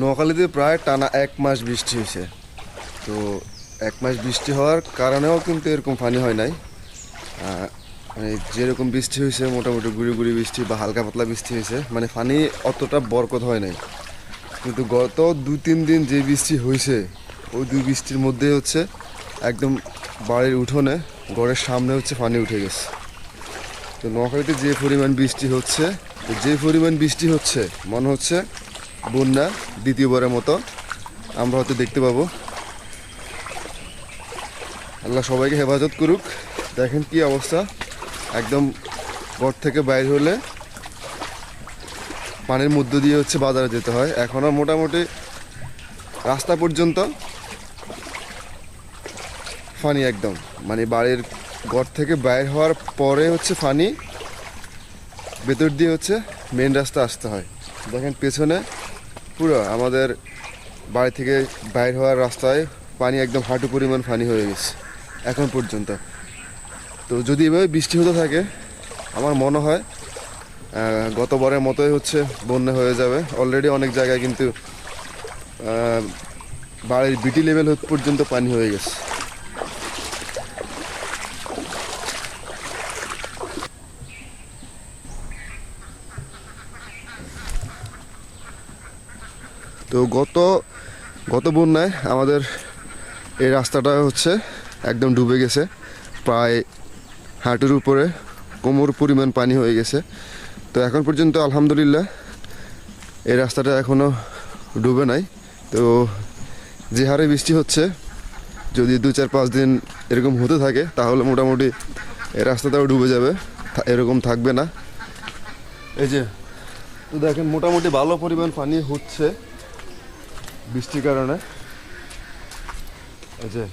নোয়াখালীতে প্রায় টানা এক মাস বৃষ্টি হয়েছে। তো এক মাস বৃষ্টি হওয়ার কারণেও কিন্তু এরকম পানি হয় নাই। মানে যেরকম বৃষ্টি হয়েছে, মোটামুটি গুড়ি গুড়ি বৃষ্টি বা হালকা পাতলা বৃষ্টি হয়েছে মানে পানি অতটা বরকত হয় নাই। কিন্তু গত দু তিন দিন যে বৃষ্টি হয়েছে, ওই দুই বৃষ্টির মধ্যে হচ্ছে একদম বাড়ির উঠোনে, ঘরের সামনে হচ্ছে পানি উঠে গেছে। তো নোয়াখালীতে যে পরিমাণ বৃষ্টি হচ্ছে যে পরিমাণ বৃষ্টি হচ্ছে, মনে হচ্ছে বন্যা দ্বিতীয়বারের মতো আমরা হয়তো দেখতে পাবো। আল্লাহ সবাইকে হেফাজত করুক। দেখেন কি অবস্থা। একদম ঘর থেকে বাইর হলে পানির মধ্য দিয়ে হচ্ছে বাজারে যেতে হয়। এখনও মোটামুটি রাস্তা পর্যন্ত ফানি একদম। মানে বাড়ির ঘর থেকে বাইর হওয়ার পরে হচ্ছে ফানি। ভেতর দিয়ে হচ্ছে মেন রাস্তা আসতে হয়। দেখেন পেছনে পুরো আমাদের বাড়ি থেকে বাইর হওয়ার রাস্তায় পানি একদম হাঁটু পরিমাণ পানি হয়ে গেছে, এখন পর্যন্ত। তো যদি এভাবে বৃষ্টি হতে থাকে, আমার মনে হয় গতবারের মতোই হচ্ছে বন্যা হয়ে যাবে। অলরেডি অনেক জায়গায় কিন্তু বাড়ির বিটি লেভেল পর্যন্ত পানি হয়ে গেছে। তো গত গত বন্যায় আমাদের এই রাস্তাটা হচ্ছে একদম ডুবে গেছে। প্রায় হাঁটুর উপরে কোমর পরিমাণ পানি হয়ে গেছে। তো এখন পর্যন্ত আলহামদুলিল্লাহ এই রাস্তাটা এখনও ডুবে নাই। তো যে হারে বৃষ্টি হচ্ছে, যদি দু চার পাঁচ দিন এরকম হতে থাকে, তাহলে মোটামুটি এই রাস্তাটাও ডুবে যাবে। এরকম থাকবে না। এই যে, তো দেখেন মোটামুটি ভালো পরিমাণ পানি হচ্ছে। বৃষ্টির কারণে। এই যে